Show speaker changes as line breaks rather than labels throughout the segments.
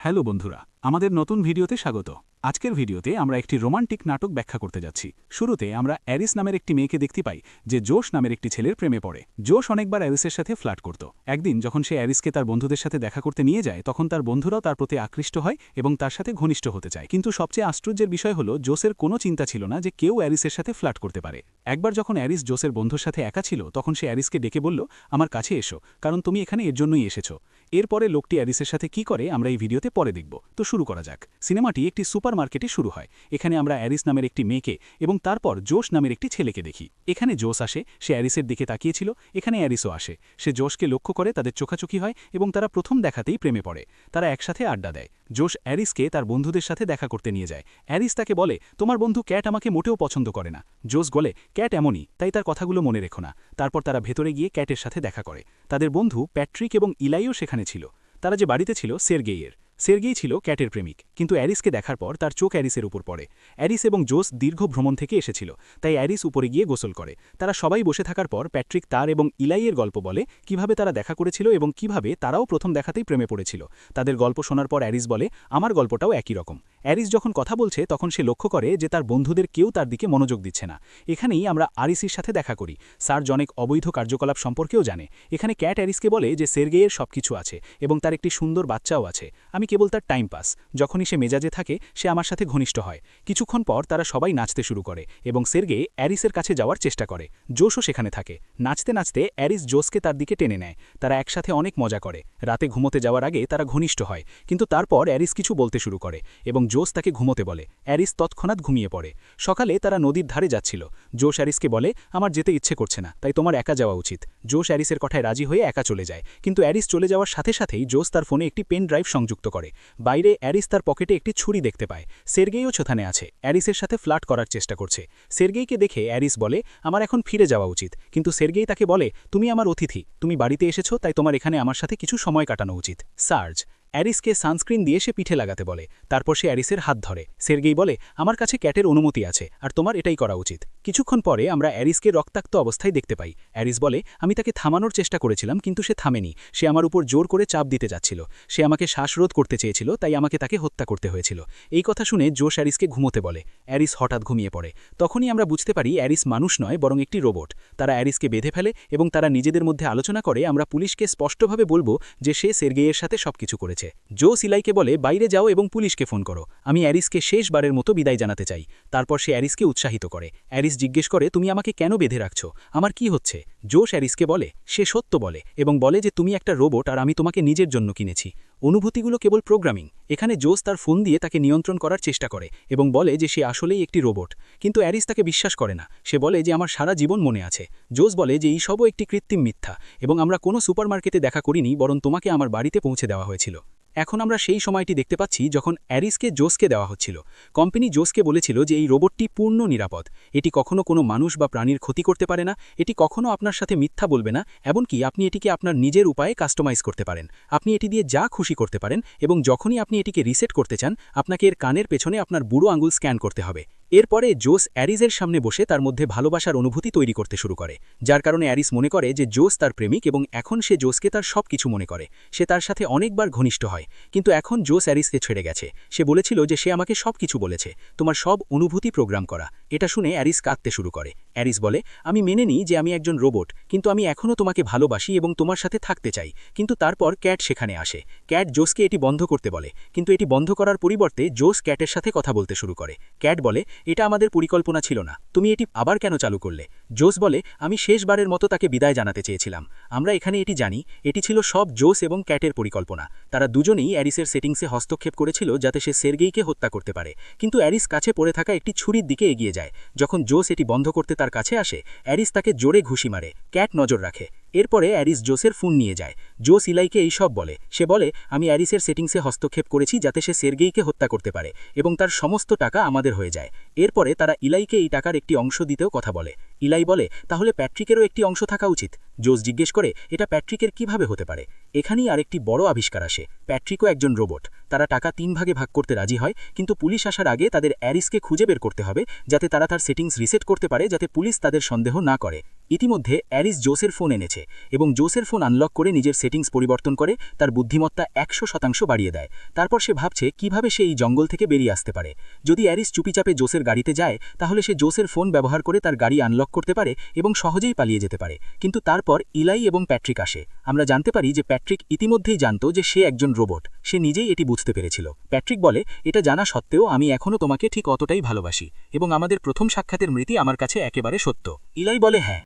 Hello বন্ধুরা আমাদের নতুন ভিডিওতে স্বাগত। আজকের ভিডিওতে আমরা একটি রোমান্টিক নাটক ব্যাখ্যা করতে যাচ্ছি। শুরুতে আমরা অ্যারিস নামের একটি মেয়েকে দেখতে পাই, যে জোশ নামের একটি ছেলের প্রেমে পড়ে। জোশ অনেকবার অ্যারিসের সাথে ফ্ল্যাট করত। একদিন যখন সে অ্যারিসকে তার বন্ধুদের সাথে দেখা করতে নিয়ে যায়, তখন তার বন্ধুরাও তার প্রতি আকৃষ্ট হয় এবং তার সাথে ঘনিষ্ঠ হতে চায়। কিন্তু সবচেয়ে আশ্চর্যের বিষয় হল জোসের কোনো চিন্তা ছিল না যে কেউ অ্যারিসের সাথে ফ্ল্যাট করতে পারে। একবার যখন অ্যারিস জোসের বন্ধুর সাথে একা ছিল, তখন সে অ্যারিসকে ডেকে বলল, আমার কাছে এসো, কারণ তুমি এখানে এর জন্যই এসেছ। এরপরে লোকটি অ্যারিসের সাথে কি করে, আমরা এই ভিডিওতে পরে দেখব। তো শুরু করা যাক। সিনেমাটি একটি সুপার মার্কেটে শুরু হয়। এখানে আমরা অ্যারিস নামের একটি মেয়েকে এবং তারপর জোশ নামের একটি ছেলেকে দেখি। এখানে জোশ আসে, সে অ্যারিসের দিকে তাকিয়েছিল এখানে অ্যারিসও আসে। সে জোশকে লক্ষ্য করে তাদের চোখাচোখি হয় এবং তারা প্রথম দেখাতেই প্রেমে পড়ে। তারা একসাথে আড্ডা দেয়। জোশ অ্যারিসকে তার বন্ধুদের সাথে দেখা করতে নিয়ে যায়। অ্যারিস তাকে বলে, তোমার বন্ধু ক্যাট আমাকে মোটেও পছন্দ করে না। জোস বলে, ক্যাট এমনই, তাই তার কথাগুলো মনে রেখো না। তারপর তারা ভেতরে গিয়ে ক্যাটের সাথে দেখা করে। তাদের বন্ধু প্যাট্রিক এবং ইলাইও সেখানে ছিল। তারা যে বাড়িতে ছিল, সেরগেইয়ের। সের্গেই ছিল ক্যাটের প্রেমিক, কিন্তু অ্যারিসকে দেখার পর তার চোখ অ্যারিসের উপর পড়ে। অ্যারিস এবং জোস দীর্ঘ ভ্রমণ থেকে এসেছিল, তাই অ্যারিস উপরে গিয়ে গোসল করে। তারা সবাই বসে থাকার পর প্যাট্রিক, তার এবং ইলাইয়ের গল্প বলে কীভাবে তারা দেখা করেছিল এবং কীভাবে তারাও প্রথম দেখাতেই প্রেমে পড়েছিল। তাদের গল্প শোনার পর অ্যারিস বলে, আমার গল্পটাও একই রকম। অ্যারিস যখন কথা বলছে, তখন সে লক্ষ্য করে যে তার বন্ধুদের কেউ তার দিকে মনোযোগ দিচ্ছে না। এখানেই আমরা আরিসির সাথে দেখা করি। স্যার জনেক অবৈধ কার্যকলাপ সম্পর্কেও জানে। এখানে ক্যাট অ্যারিসকে বলে যে সের্গেয়ের সবকিছু আছে এবং তার একটি সুন্দর বাচ্চাও আছে। আমি কেবল তার টাইম পাস। যখনই সে মেজাজে থাকে, সে আমার সাথে ঘনিষ্ঠ হয়। কিছুক্ষণ পর তারা সবাই নাচতে শুরু করে এবং সের্গে অ্যারিসের কাছে যাওয়ার চেষ্টা করে। জোশও সেখানে থাকে। নাচতে নাচতে অ্যারিস জোসকে তার দিকে টেনে নেয়। তারা একসাথে অনেক মজা করে। রাতে ঘুমোতে যাওয়ার আগে তারা ঘনিষ্ঠ হয়। কিন্তু তারপর অ্যারিস কিছু বলতে শুরু করে এবং জোস তাকে ঘুমোতে বলে। অ্যারিস তৎক্ষণাৎ ঘুমিয়ে পড়ে। সকালে তারা নদীর ধারে যাচ্ছিল। জোস অ্যারিসকে বলে, আমার যেতে ইচ্ছে করছে না, তাই তোমার একা যাওয়া উচিত। জোস অ্যারিসের কথায় রাজি হয়ে একা চলে যায়। কিন্তু অ্যারিস চলে যাওয়ার সাথে সাথেই জোস তার ফোনে একটি পেন ড্রাইভ সংযুক্ত করে। বাইরে অ্যারিস তার পকেটে একটি ছুরি দেখতে পায়। সের্গেইও ছোথানে আছে। অ্যারিসের সাথে ফ্লাট করার চেষ্টা করছে। সের্গেইকে দেখে অ্যারিস বলে, আমার এখন ফিরে যাওয়া উচিত। কিন্তু সের্গেই তাকে বলে, তুমি আমার অতিথি। তুমি বাড়িতে এসেছ, তাই তোমার এখানে আমার সাথে কিছু সময় কাটানো উচিত। সার্জ অ্যারিসকে সানস্ক্রিন দিয়ে সে পিঠে লাগাতে বলে। তারপর সে অ্যারিসের হাত ধরে। সের্গেই বলে, আমার কাছে ক্যাটের অনুমতি আছে, আর তোমার এটাই করা উচিত। কিছুক্ষণ পরে আমরা অ্যারিসকে রক্তাক্ত অবস্থায় দেখতে পাই। অ্যারিস বলে, আমি তাকে থামানোর চেষ্টা করেছিলাম, কিন্তু সে থামেনি। সে আমার উপর জোর করে চাপ দিতে যাচ্ছিল। সে আমাকে শ্বাসরোধ করতে চেয়েছিল, তাই আমাকে তাকে হত্যা করতে হয়েছিল। এই কথা শুনে জোশ অ্যারিসকে ঘুমোতে বলে। অ্যারিস হঠাৎ ঘুমিয়ে পড়ে। তখনই আমরা বুঝতে পারি অ্যারিস মানুষ নয়, বরং একটি রোবট। তারা অ্যারিসকে বেঁধে ফেলে এবং তারা নিজেদের মধ্যে আলোচনা করে, আমরা পুলিশকে স্পষ্টভাবে বলব যে সে সের্গেইয়ের সাথে সবকিছু করেছে। জো সিলাইকে বলে বাইরে যাও এবং পুলিশকে ফোন করো। আমি অ্যারিসকে শেষবারের মতো বিদায় জানাতে চাই। তারপর সে অ্যারিসকে উৎসাহিত করে। অ্যারিস জিজ্ঞেস করে, তুমি আমাকে কেন বেঁধে রাখছো? আমার কি হচ্ছে? জোশ অ্যারিসকে বলে, সে সত্য বলে এবং বলে যে তুমি একটা রোবট আর আমি তোমাকে নিজের জন্য কিনেছি। অনুভূতিগুলো কেবল প্রোগ্রামিং। এখানে জোস তার ফোন দিয়ে তাকে নিয়ন্ত্রণ করার চেষ্টা করে এবং বলে যে সে আসলেই একটি রোবট। কিন্তু অ্যারিস তাকে বিশ্বাস করে না। সে বলে যে আমার সারা জীবন মনে আছে। জোস বলে যে এই সবও একটি কৃত্রিম মিথ্যা এবং আমরা কোনো সুপারমার্কেটে দেখা করিনি, বরং তোমাকে আমার বাড়িতে পৌঁছে দেওয়া হয়েছিল। এখন আমরা সেই সময়টি দেখতে পাচ্ছি যখন অ্যারিসকে জোসকে দেওয়া হচ্ছিল। কোম্পানি জোসকে বলেছিল যে এই রোবটটি পূর্ণ নিরাপদ। এটি কখনো কোনো মানুষ বা প্রাণীর ক্ষতি করতে পারে না, এটি কখনো আপনার সাথে মিথ্যা বলবে না, এমনকি আপনি এটিকে আপনার নিজের উপায়ে কাস্টমাইজ করতে পারেন। আপনি এটি দিয়ে যা খুশি করতে পারেন এবং যখনই আপনি এটিকে রিসেট করতে চান, আপনাকে এর কানের পেছনে আপনার বুড়ো আঙুল স্ক্যান করতে হবে। এরপরে জোস অ্যারিজের সামনে বসে তার মধ্যে ভালোবাসার অনুভূতি তৈরি করতে শুরু করে, যার কারণে অ্যারিস মনে করে যে জোস তার প্রেমিক এবং এখন সে জোসকে তার সব কিছু মনে করে। সে তার সাথে অনেকবার ঘনিষ্ঠ হয়, কিন্তু এখন জোস অ্যারিসকে ছেড়ে গেছে। সে বলেছিল যে সে আমাকে সব কিছু বলেছে, তোমার সব অনুভূতি প্রোগ্রাম করা। এটা শুনে অ্যারিস কাঁদতে শুরু করে। অ্যারিস বলে, আমি মেনে নিই যে আমি একজন রোবট, কিন্তু আমি এখনও তোমাকে ভালোবাসি এবং তোমার সাথে থাকতে চাই। কিন্তু তারপর ক্যাট সেখানে আসে। ক্যাট জোসকে এটি বন্ধ করতে বলে, কিন্তু এটি বন্ধ করার পরিবর্তে জোস ক্যাটের সাথে কথা বলতে শুরু করে। ক্যাট বলে, এটা আমাদের পরিকল্পনা ছিল না। তুমি এটি আবার কেন চালু করলে? জোস বলে, আমি শেষবারের মতো তাকে বিদায় জানাতে চেয়েছিলাম। আমরা এখানে এটি জানি, এটি ছিল সব জোস এবং ক্যাটের পরিকল্পনা। তারা দুজনেই অ্যারিসের সেটিংসে হস্তক্ষেপ করেছিল যাতে সে সের্গেইকে হত্যা করতে পারে। কিন্তু অ্যারিস কাছে পড়ে থাকা একটি ছুরির দিকে এগিয়ে যায়। যখন জোস এটি বন্ধ করতে তার কাছে আসে, অ্যারিস তাকে জোরে ঘুষি মারে, ক্যাট নজর রাখে। এরপরে অ্যারিস জোসের ফোন নিয়ে যায়। জোস ইলাইকে এই সব বলে। সে বলে, আমি অ্যারিসের সেটিংসে হস্তক্ষেপ করেছি যাতে সে সের্গেইকে হত্যা করতে পারে এবং তার সমস্ত টাকা আমাদের হয়ে যায়। এরপরে তারা ইলাইকে এই টাকার একটি অংশ দিতেও কথা বলে। ইলাই বলে, তাহলে প্যাট্রিকেরও একটি অংশ থাকা উচিত। জোস জিজ্ঞেস করে, এটা প্যাট্রিকের কীভাবে হতে পারে?
এখানেই আরেকটি বড় আবিষ্কার আসে। প্যাট্রিকও একজন রোবট। তারা টাকা তিন ভাগে ভাগ করতে রাজি হয়, কিন্তু পুলিশ আসার আগে তাদের অ্যারিসকে খুঁজে বের করতে হবে যাতে তারা তার সেটিংস রিসেট করতে পারে যাতে পুলিশ তাদের সন্দেহ না করে। ইতিমধ্যে অ্যারিস জোসের ফোন এনেছে এবং জোসের ফোন আনলক করে নিজের সেটিংস পরিবর্তন করে তার বুদ্ধিমত্তা একশো শতাংশ বাড়িয়ে দেয়। তারপর সে ভাবছে, কীভাবে সে এই জঙ্গল থেকে বেরিয়ে আসতে পারে? যদি অ্যারিস চুপিচাপে জোসের গাড়িতে যায়, তাহলে সে জোসের ফোন ব্যবহার করে তার গাড়ি আনলক করতে পারে এবং সহজেই পালিয়ে যেতে পারে। কিন্তু তারপর ইলাই এবং প্যাট্রিক আসে। আমরা জানতে পারি যে প্যাট্রিক ইতিমধ্যেই জানত যে সে একজন রোবট। সে নিজেই এটি বুঝতে পেরেছিল। প্যাট্রিক বলে, এটা জানা সত্ত্বেও আমি এখনও তোমাকে ঠিক অতটাই ভালোবাসি এবং আমাদের প্রথম সাক্ষাতের মৃতি আমার কাছে একেবারে সত্য। ইলাই বলে হ্যাঁ।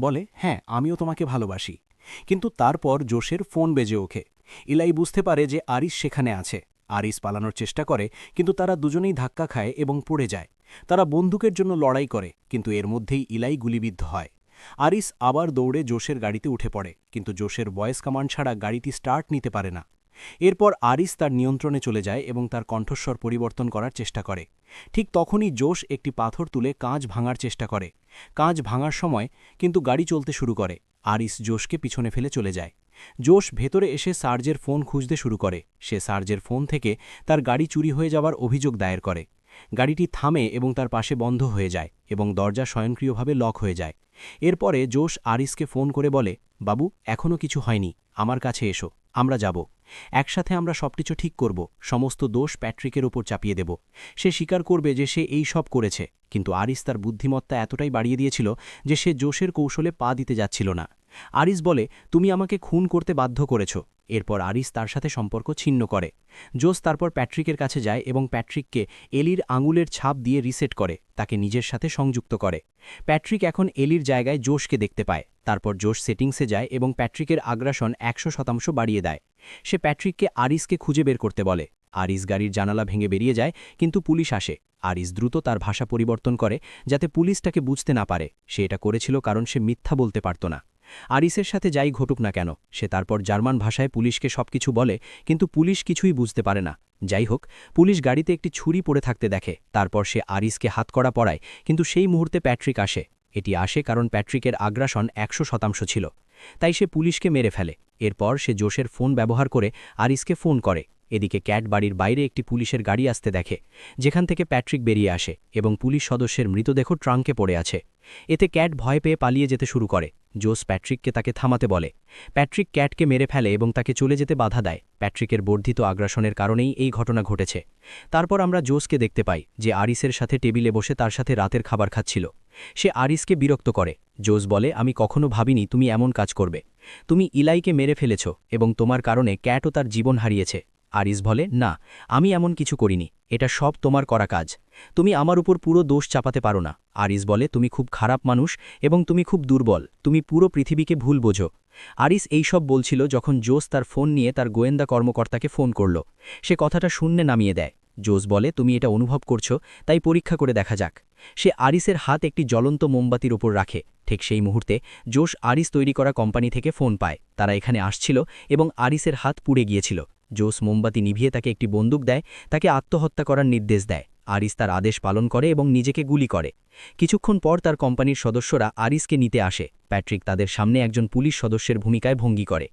বলে হ্যাঁ আমিও তোমাকে ভালোবাসি। কিন্তু তারপর জোশের ফোন বেজে ওঠে। ইলাই বুঝতে পারে যে আরিস সেখানে আছে। আরিস পালানোর চেষ্টা করে, কিন্তু তারা দুজনেই ধাক্কা খায় এবং পড়ে যায়। তারা বন্দুকের জন্য লড়াই করে, কিন্তু এর মধ্যেই ইলাই গুলিবিদ্ধ হয়। আরিস আবার দৌড়ে জোশের গাড়িতে উঠে পড়ে, কিন্তু জোশের ভয়েস কমান্ড ছাড়া গাড়িটি স্টার্ট নিতে পারে না। এরপর আরিস তার নিয়ন্ত্রণে চলে যায় এবং তার কণ্ঠস্বর পরিবর্তন করার চেষ্টা করে। ঠিক তখনই জোশ একটি পাথর তুলে কাঁচ ভাঙার চেষ্টা করে। কাঁচ ভাঙার সময় কিন্তু গাড়ি চলতে শুরু করে। আরিস জোশকে পিছনে ফেলে চলে যায়। জোশ ভেতরে এসে সার্জের ফোন খুঁজতে শুরু করে। সে সার্জের ফোন থেকে তার গাড়ি চুরি হয়ে যাওয়ার অভিযোগ দায়ের করে। গাড়িটি থামে এবং তার পাশে বন্ধ হয়ে যায় এবং দরজা স্বয়ংক্রিয়ভাবে লক হয়ে যায়। এরপরে জোশ আরিসকে ফোন করে বলে, বাবু এখনও কিছু হয়নি। আমার কাছে এসো। আমরা যাব। একসাথে আমরা সবকিছু ঠিক করব, সমস্ত দোষ প্যাট্রিকের ওপর চাপিয়ে দেব। সে স্বীকার করবে যে সে এই সব করেছে, কিন্তু আরিস তার বুদ্ধিমত্তা এতটাই বাড়িয়ে দিয়েছিল যে সে জোশের কৌশলে পা দিতে যাচ্ছিল না। আরিস বলে, তুমি আমাকে খুন করতে বাধ্য করেছ। এরপর আরিস তার সাথে সম্পর্ক ছিন্ন করে। জোস তারপর প্যাট্রিকের কাছে যায় এবং প্যাট্রিককে এলির আঙুলের ছাপ দিয়ে রিসেট করে, তাকে নিজের সাথে সংযুক্ত করে। প্যাট্রিক এখন এলির জায়গায় জোশকে দেখতে পায়। তারপর জোশ সেটিংসে যায় এবং প্যাট্রিকের আগ্রাসন একশো শতাংশ বাড়িয়ে দেয়। সে প্যাট্রিককে আরিসকে খুঁজে বের করতে বলে। আরিস গাড়ির জানালা ভেঙে বেরিয়ে যায়, কিন্তু পুলিশ আসে। আরিস দ্রুত তার ভাষা পরিবর্তন করে, যাতে পুলিশ তাকে বুঝতে না পারে। সে এটা করেছিল কারণ সে মিথ্যা বলতে পারত না। আরিসের সাথে যাই ঘটুক না কেন, সে তারপর জার্মান ভাষায় পুলিশকে সবকিছু বলে, কিন্তু পুলিশ কিছুই বুঝতে পারে না। যাই হোক, পুলিশ গাড়িতে একটি ছুরি পড়ে থাকতে দেখে। তারপর সে আরিসকে হাতকড়া পড়ায় কিন্তু সেই মুহূর্তে প্যাট্রিক আসে। এটি আসে কারণ প্যাট্রিকের আগ্রাসন একশো শতাংশ ছিল। তাই সে পুলিশকে মেরে ফেলে। এরপর সে জোশের ফোন ব্যবহার করে আরিসকে ফোন করে। এদিকে ক্যাট বাড়ির বাইরে একটি পুলিশের গাড়ি আসতে দেখে, যেখান থেকে প্যাট্রিক বেরিয়ে আসে এবং পুলিশ সদস্যের মৃতদেহ ট্রাঙ্কে পড়ে আছে। এতে ক্যাট ভয় পেয়ে পালিয়ে যেতে শুরু করে। জোস প্যাট্রিককে তাকে থামাতে বলে। প্যাট্রিক ক্যাটকে মেরে ফেলে এবং তাকে চলে যেতে বাধা দেয়। প্যাট্রিকের বর্ধিত আগ্রাসনের কারণেই এই ঘটনা ঘটেছে। তারপর আমরা জোসকে দেখতে পাই যে আরিসের সাথে টেবিলে বসে তার সাথে রাতের খাবার খাচ্ছিল। সে আরিসকে বিরক্ত করে। জোস বলে, আমি কখনো ভাবিনি তুমি এমন কাজ করবে। তুমি ইলাইকে মেরে ফেলেছ এবং তোমার কারণে ক্যাটও তার জীবন হারিয়েছে। আরিস বলে, না, আমি এমন কিছু করিনি। এটা সব তোমার করা কাজ। তুমি আমার উপর পুরো দোষ চাপাতে পারো না। আরিস বলে, তুমি খুব খারাপ মানুষ এবং তুমি খুব দুর্বল। তুমি পুরো পৃথিবীকে ভুল বোঝো। আরিস এইসব বলছিল যখন জোস তার ফোন নিয়ে তার গোয়েন্দা কর্মকর্তাকে ফোন করল। সে কথাটা শূন্যে নামিয়ে দেয়। জোস বলে, তুমি এটা অনুভব করছ, তাই পরীক্ষা করে দেখা যাক। সে আরিসের হাত একটি জ্বলন্ত মোমবাতির ওপর রাখে। ঠিক সেই মুহূর্তে জোশ আরিস তৈরি করা কোম্পানি থেকে ফোন পায়। তারা এখানে আসছিল এবং আরিসের হাত পুড়ে গিয়েছিল। জোস মোমবাতি নিভিয়ে তাকে একটি বন্দুক দেয়, তাকে আত্মহত্যা করার নির্দেশ দেয়। আরিস তার আদেশ পালন করে এবং নিজেকে গুলি করে। কিছুক্ষণ পর তার কোম্পানির সদস্যরা আরিসকে নিতে আসে। প্যাট্রিক তাদের সামনে একজন পুলিশ সদস্যের ভূমিকায় ভঙ্গি করে।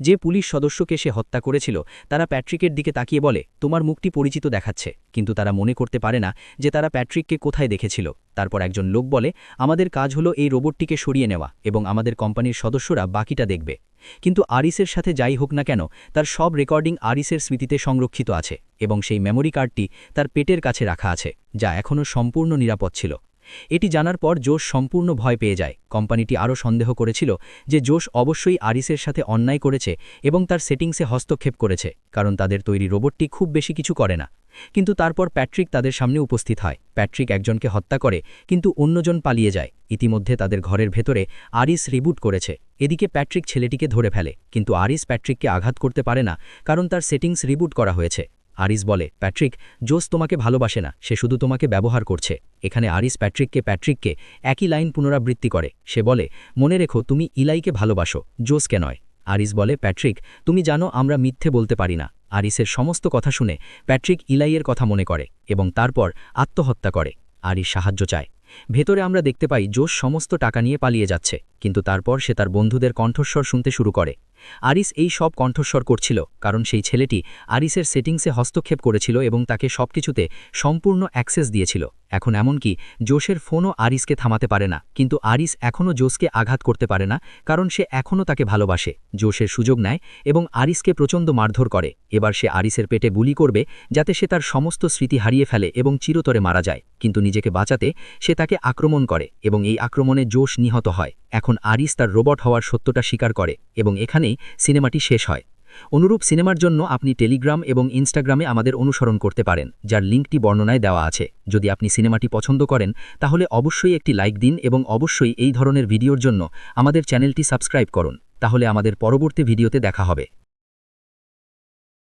যে পুলিশ সদস্যকে সে হত্যা করেছিল, তারা প্যাট্রিকের দিকে তাকিয়ে বলে, তোমার মুখটি পরিচিত দেখাচ্ছে। কিন্তু তারা মনে করতে পারে না যে তারা প্যাট্রিককে কোথায় দেখেছিল। তারপর একজন লোক বলে, আমাদের কাজ হলো এই রোবটটিকে সরিয়ে নেওয়া এবং আমাদের কোম্পানির সদস্যরা বাকিটা দেখবে। কিন্তু আরিসের সাথে যাই হোক না কেন, তার সব রেকর্ডিং আরিসের স্মৃতিতে সংরক্ষিত আছে এবং সেই মেমোরি কার্ডটি তার পেটের কাছে রাখা আছে, যা এখনও সম্পূর্ণ নিরাপদ ছিল। এটি জানার পর জোশ সম্পূর্ণ ভয় পেয়ে যায়। কোম্পানিটি আরও সন্দেহ করেছিল যে জোশ অবশ্যই আরিসের সাথে অন্যায় করেছে এবং তার সেটিংসে হস্তক্ষেপ করেছে, কারণ তাদের তৈরি রোবটটি খুব বেশি কিছু করে না। কিন্তু তারপর প্যাট্রিক তাদের সামনে উপস্থিত হয়। প্যাট্রিক একজনকে হত্যা করে, কিন্তু অন্যজন পালিয়ে যায়। ইতিমধ্যে তাদের ঘরের ভেতরে আরিস রিবুট করেছে। এদিকে প্যাট্রিক ছেলেটিকে ধরে ফেলে, কিন্তু আরিস প্যাট্রিককে আঘাত করতে পারে না, কারণ তার সেটিংস রিবুট করা হয়েছে। আরিস বলে, প্যাট্রিক, জোস তোমাকে ভালোবাসে না, সে শুধু তোমাকে ব্যবহার করছে। এখানে আরিস প্যাট্রিককে প্যাট্রিককে একই লাইন পুনরাবৃত্তি করে। সে বলে, মনে রেখো, তুমি ইলাইকে ভালোবাসো, জোসকে নয়। আরিস বলে, প্যাট্রিক, তুমি জানো আমরা মিথ্যে বলতে পারি না। আরিসের সমস্ত কথা শুনে প্যাট্রিক ইলাইয়ের কথা মনে করে এবং তারপর আত্মহত্যা করে। আরিস সাহায্য চায়। ভেতরে আমরা দেখতে পাই জোশ সমস্ত টাকা নিয়ে পালিয়ে যাচ্ছে, কিন্তু তারপর সে তার বন্ধুদের কণ্ঠস্বর শুনতে শুরু করে। আরিস এই সব কণ্ঠস্বর করছিল, কারণ সেই ছেলেটি আরিসের সেটিংসে হস্তক্ষেপ করেছিল এবং তাকে সবকিছুতে সম্পূর্ণ অ্যাক্সেস দিয়েছিল। এখন এমনকি জোশের ফোনও আরিসকে থামাতে পারে না, কিন্তু আরিস এখনও জোসকে আঘাত করতে পারে না, কারণ সে এখনও তাকে ভালোবাসে, জোশের সুযোগ নেয় এবং আরিসকে প্রচণ্ড মারধর করে। এবার সে আরিসের পেটে বুলি করবে যাতে সে তার সমস্ত স্মৃতি হারিয়ে ফেলে এবং চিরতরে মারা যায়, কিন্তু নিজেকে বাঁচাতে সে তাকে আক্রমণ করে এবং এই আক্রমণে জোশ নিহত হয়। এখন আরিস তার রোবট হওয়ার সত্যটা স্বীকার করে এবং এখানেই সিনেমাটি শেষ হয়। অনুরূপ সিনেমার জন্য আপনি টেলিগ্রাম এবং ইনস্টাগ্রামে আমাদের অনুসরণ করতে পারেন, যার লিঙ্কটি বর্ণনায় দেওয়া আছে। যদি আপনি সিনেমাটি পছন্দ করেন, তাহলে অবশ্যই একটি লাইক দিন এবং অবশ্যই এই ধরনের ভিডিওর জন্য আমাদের চ্যানেলটি সাবস্ক্রাইব করুন। তাহলে আমাদের পরবর্তী ভিডিওতে দেখা হবে।